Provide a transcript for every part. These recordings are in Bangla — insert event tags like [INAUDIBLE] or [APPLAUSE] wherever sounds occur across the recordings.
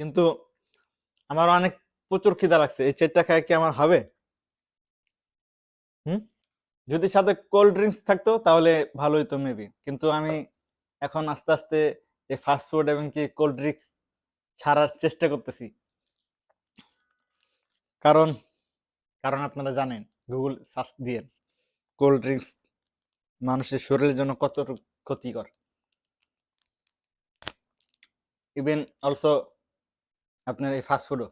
কিন্তু আমার অনেক প্রচুর খিদা লাগছে। এই চারটা খায় কি আমার হবে? হুম? যদি সাথে কোল্ড ড্রিঙ্কস থাকতো তাহলে ভালোই তো মেবি কিন্তু আমি এখন আস্তে আস্তে এই ফাস্টফুড এবং কি কোল্ড ড্রিঙ্কস ছাড়ার চেষ্টা করতেছি। কারণ কারণ আপনারা জানেন গুগল সার্চ দিয়ে কোল্ড ড্রিঙ্কস মানুষের শরীরের জন্য কতটুকু ক্ষতিকর। ইভেন অলসো আপনার এই ফাস্টফুডও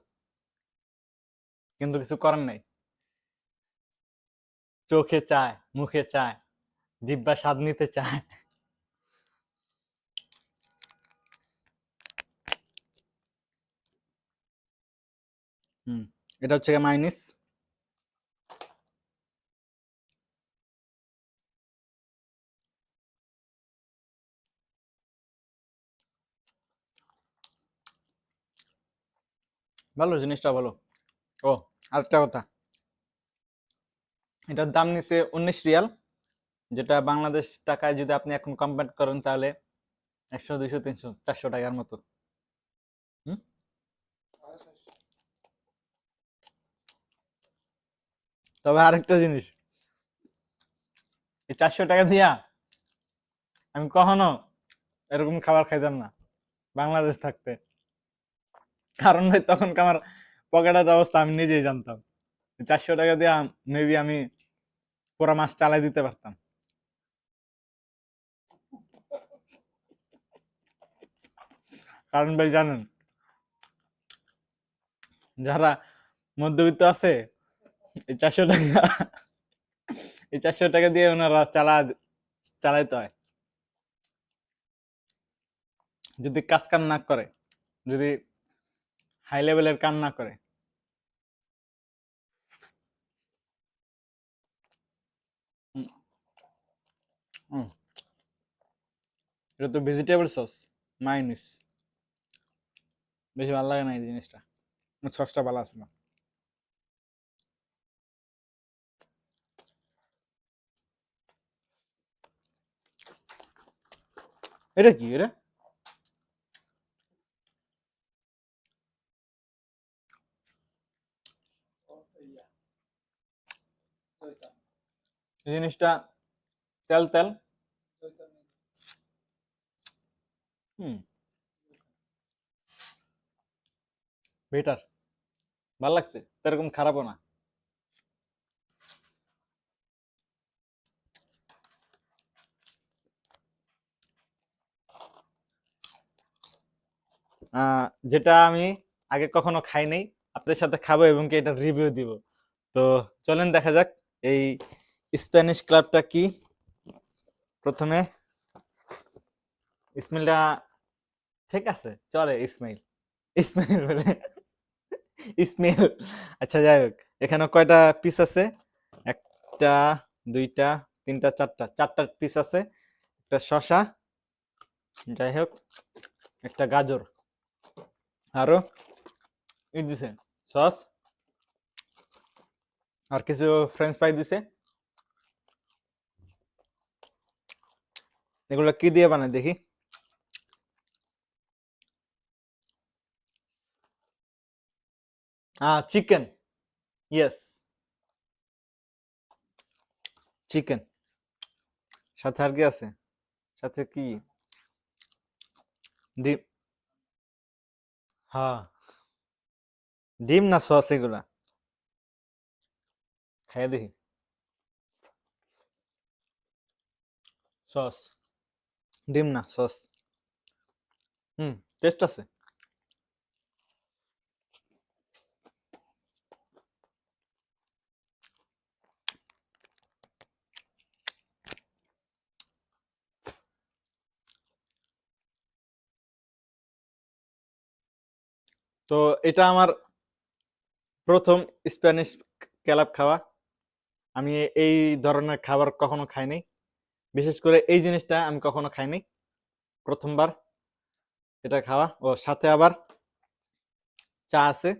কিন্তু কিছু করার নাই। চোখে চায়, মুখে চায়, জিব্বা স্বাদ নিতে চায়। হুম, এটা হচ্ছে মাইনিস। ভালো জিনিসটা ভালো। ও। আরেকটা কথা। এটার দাম নিচে উনিশ রিয়াল যেটা বাংলাদেশ টাকায় যদি আপনি এখন কম্পেয়ার করেন তাহলে একশো দুইশো তিনশো চারশো টাকার মতো। হুম? তবে আরেকটা জিনিস। এই চারশো টাকা দিয়া আমি কখনো এরকম খাবার খাইতাম না বাংলাদেশ থাকতে। কারণ ভাই তখন আমার পকেটের অবস্থা আমি নিজেই জানতাম। চারশো টাকা দিয়ে মেবি আমি পুরো মাস চালাই দিতে পারতাম। কারণ ভাই জানেন, যারা মধ্যবিত্ত আছে, এই চারশো টাকা, এই চারশো টাকা দিয়ে ওনারা চালা, চালাইতে হয়। যদি কাজ কাম না করে, যদি হাই লেভেলের কাম না করে। এটা তো ভেজিটেবল সস মাইনিস বেশি ভালো লাগে না এই জিনিসটা। সসটা ভালো না। এটা কি, এটা? এই জিনিসটা তেল তেল। হুম। বেটার ভালো লাগছে এরকম খারাপও না। যেটা আমি আগে কখনো খাই নাই আপনাদের সাথে খাব এবং কি এটা রিভিউ দিব। তো চলেন দেখা যাক, এই স্প্যানিশ ক্লাবটা কি? প্রথমে ইসমাইলটা ঠিক আছে, চলে ইসমাইল ইসমাইল বলে [LAUGHS] ইসমাইল আচ্ছা যাই হোক, এখানে কয়টা পিস আছে? একটা, দুইটা, তিনটা, চারটা চারটা পিস আছে। একটা শশা যাই হোক, একটা গাজর। আরও সস আর কিছু ফ্রেঞ্চ ফ্রাই দিছে? এগুলো কি দিয়ে বানায় দেখি? আহ চিকেন ইয়েস চিকেন সাথে আর কি আছে? সাথে কি? ডিম. হ্যাঁ। ডিম না সস এগুলা? খাইয়ে দেখি। সস। ডিম না, সস। হুম, টেস্ট আছে। তো এটা আমার প্রথম স্প্যানিশ ক্যালাপ খাওয়া। আমি এই ধরনের খাবার কখনো খাইনি বিশেষ করে এই জিনিসটা আমি কখনো খাইনি প্রথমবার এটা খাওয়া। ও, সাথে আবার চা আছে।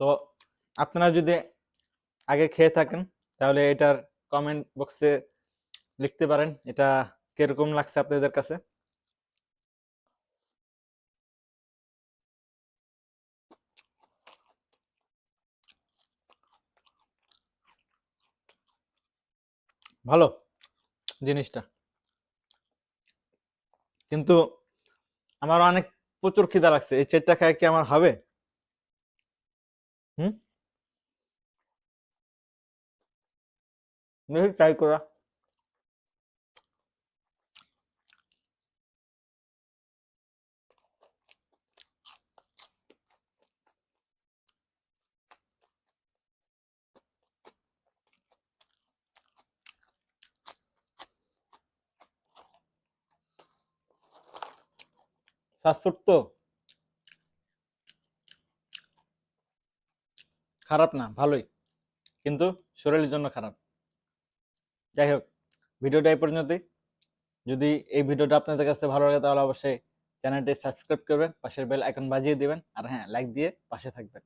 তো আপনারা যদি আগে খেয়ে থাকেন, তাহলে এটার কমেন্ট বক্সে লিখতে পারেন। এটা কীরকম লাগছে আপনাদের কাছে? ভালো জিনিসটা। কিন্তু আমার অনেক প্রচুর খিদা লাগছে। এই চেটটা খায় কি আমার হবে? হুম? তাই করা। ফাস্টফুড তো খারাপ না, ভালোই। কিন্তু শরীরের জন্য খারাপ। যাই হোক, ভিডিওটা এই পর্যন্তই। যদি এই ভিডিওটা আপনাদের কাছে ভালো লাগে তাহলে অবশ্যই চ্যানেলটি সাবস্ক্রাইব করবেন, পাশের বেল আইকন বাজিয়ে দিবেন, আর হ্যাঁ লাইক দিয়ে পাশে থাকবেন।